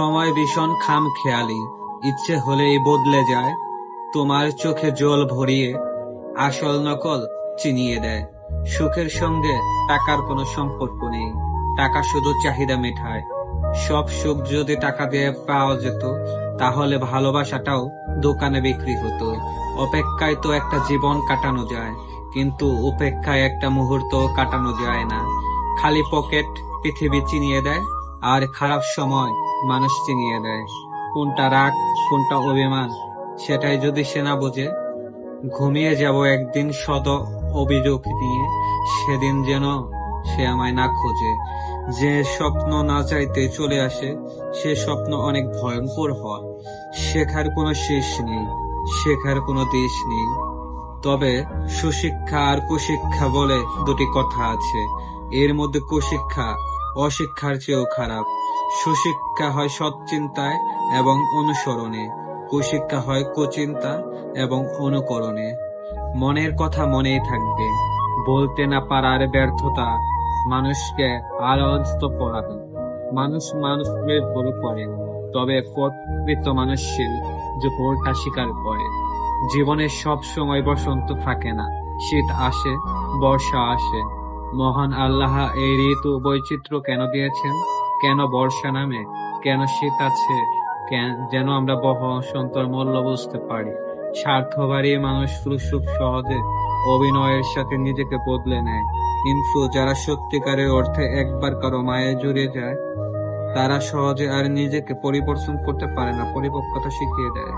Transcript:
সময় ভীষণ খাম খেয়ালি ইচ্ছে হলেই বদলে যায়, তোমার চোখে জল ভরিয়ে আসল নকল চিনিয়ে দেয়। সুখের সঙ্গে টাকার কোনো সম্পর্ক নেই, টাকা শুধু চাহিদা মেটায়। সব সুখ যদি টাকা দিয়ে পাওয়া যেত, তাহলে ভালোবাসাটাও দোকানে বিক্রি হতো। অপেক্ষায় তো একটা জীবন কাটানো যায়, কিন্তু উপেক্ষায় একটা মুহূর্ত কাটানো যায় না। খালি পকেট পৃথিবী চিনিয়ে দেয় আর খারাপ সময় মানুষ চিনিয়ে দেয়। কোনটা রাগ, কোনটা অভিমান, সেটাই যদি সে না বোঝে, ঘুমিয়ে যাব একদিন সদ অভিযোগ নিয়ে, সেদিন যেন সে আমায় না খোঁজে। যে স্বপ্ন না চাইতে চলে আসে, সে স্বপ্ন অনেক ভয়ঙ্কর হয়। শেখার কোনো শেষ নেই, শেখার কোনো দেশ নেই। তবে সুশিক্ষা আর কুশিক্ষা বলে দুটি কথা আছে। এর মধ্যে কুশিক্ষা অশিক্ষার চেয়েও খারাপ। সুশিক্ষা হয় সৎ চিন্তায় এবং অনুসরণে। কুশিক্ষা হয় কুচিন্তা এবং অনুকরণে। মনের কথা মনেই থাকবে। বলতে না পারার ব্যর্থতা মানুষকে আরও অন্ত পড়াবে মানুষ মানুষকে ভুল করে তবে প্রকৃত মানুষের যে ভুলটা স্বীকার করে। জীবনে সব সময় বসন্ত থাকে না, শীত আসে, বর্ষা আসে। মহান আল্লাহ এই ঋতু বৈচিত্র্য কেন দিয়েছেন? কেন বর্ষা নামে? কেন শীত আছে? যেন আমরা বসন্তর মূল্য বুঝতে পারি? স্বার্থবাড়ি মানুষ খুব সহজে অভিনয়ের সাথে নিজেকে বদলে নেয়। কিন্তু যারা সত্যিকারের অর্থে একবার কারও মায়ে জুড়ে যায়, তারা সহজে আর নিজেকে পরিবর্তন করতে পারে না, পরিপক্কতা শিখিয়ে দেয়।